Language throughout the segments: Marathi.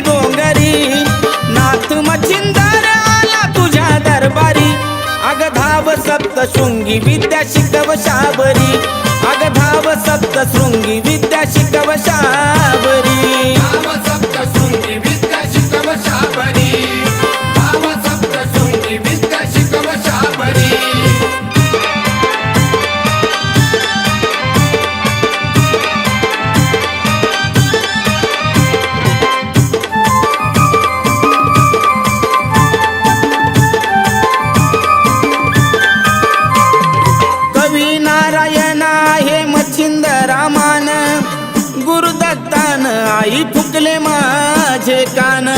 डोंगरी. दरबारी. अग सप्त शृंगी विद्या शिकव शाबरी. अग धाव सप्त शृंगी विद्या शिकव शाबरी. मच्छिंद गुरुदत्तान आई फुकले माझे कान.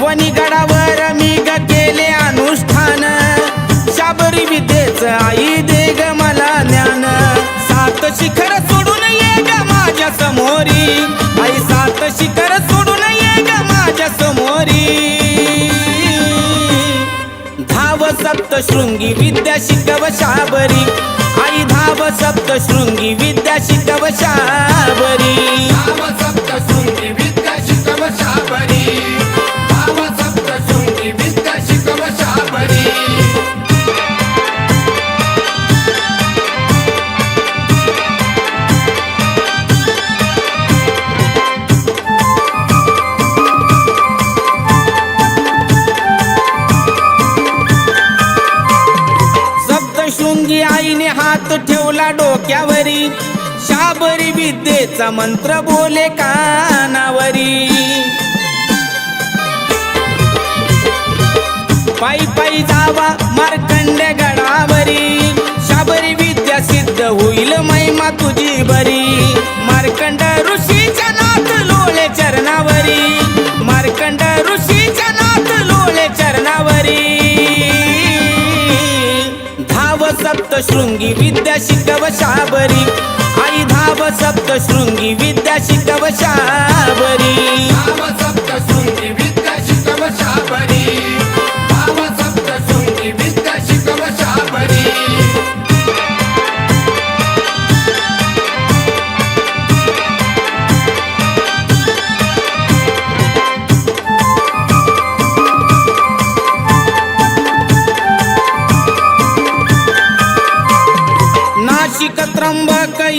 वणीगडावर मी ग केले अनुष्ठान. शाबरी विद्येच आई दे ग मला ज्ञान. सात शिखर सोडून ये ग माझ्या समोरी. सप्तशृंगी विद्या शिकव शाबरी. आई धाव सप्तशृंगी विद्या शिकव शाबरी. हात ठेवला डोक्यावरी. शाबरी विद्येचा मंत्र बोले कानावरी. पायी पायी जावा मार्कंड्य गडावरी. शाबरी विद्या सिद्ध होईल महिमा तुझी बरी. सप्तशृंगी विद्या शिकव शाबरी. आई धाव सप्तशृंगी विद्या शिकव शाबरी.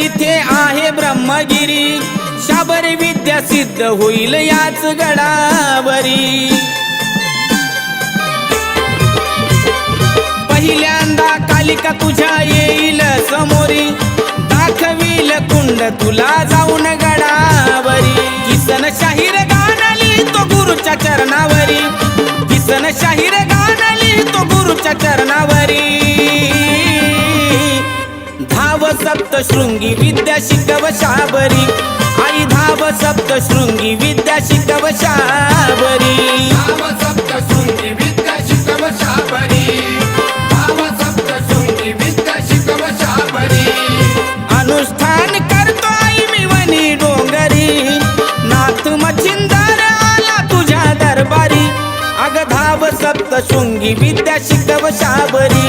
त्र्यंबक इथे आहे ब्रह्मगिरी. शाबरी विद्या सिद्ध होईल याच गडावरी. पहिल्यांदा कालिका तुझ्या येईल समोरी. दाखवील कुंड तुला जाऊन गडावरी. किसन शाहीर गाणली तो गुरुच्या चरणावरी. किसन शाहीर गाणली तो गुरुच्या चरणावरी. धाव सप्तशृंगी विद्या शिकव शाबरी. आई धाव सप्तशृंगी विद्या शिकव शाबरी. भाव सप्तशृंगी विद्या शिकव शाबरी. भाव सप्तशृंगी विद्या शिकव शाबरी. अनुष्ठान करतो आई मी वनी डोंगरी. नाथ मच्छिंदर आला तुझ्या दरबारी. अग धाव सप्तशृंगी विद्या शिकव शाबरी.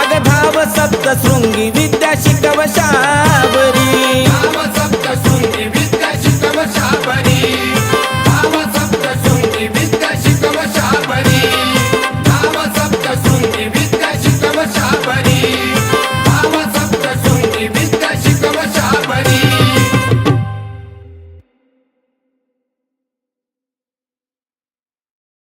अग धाव सप्तशृंगी विद्या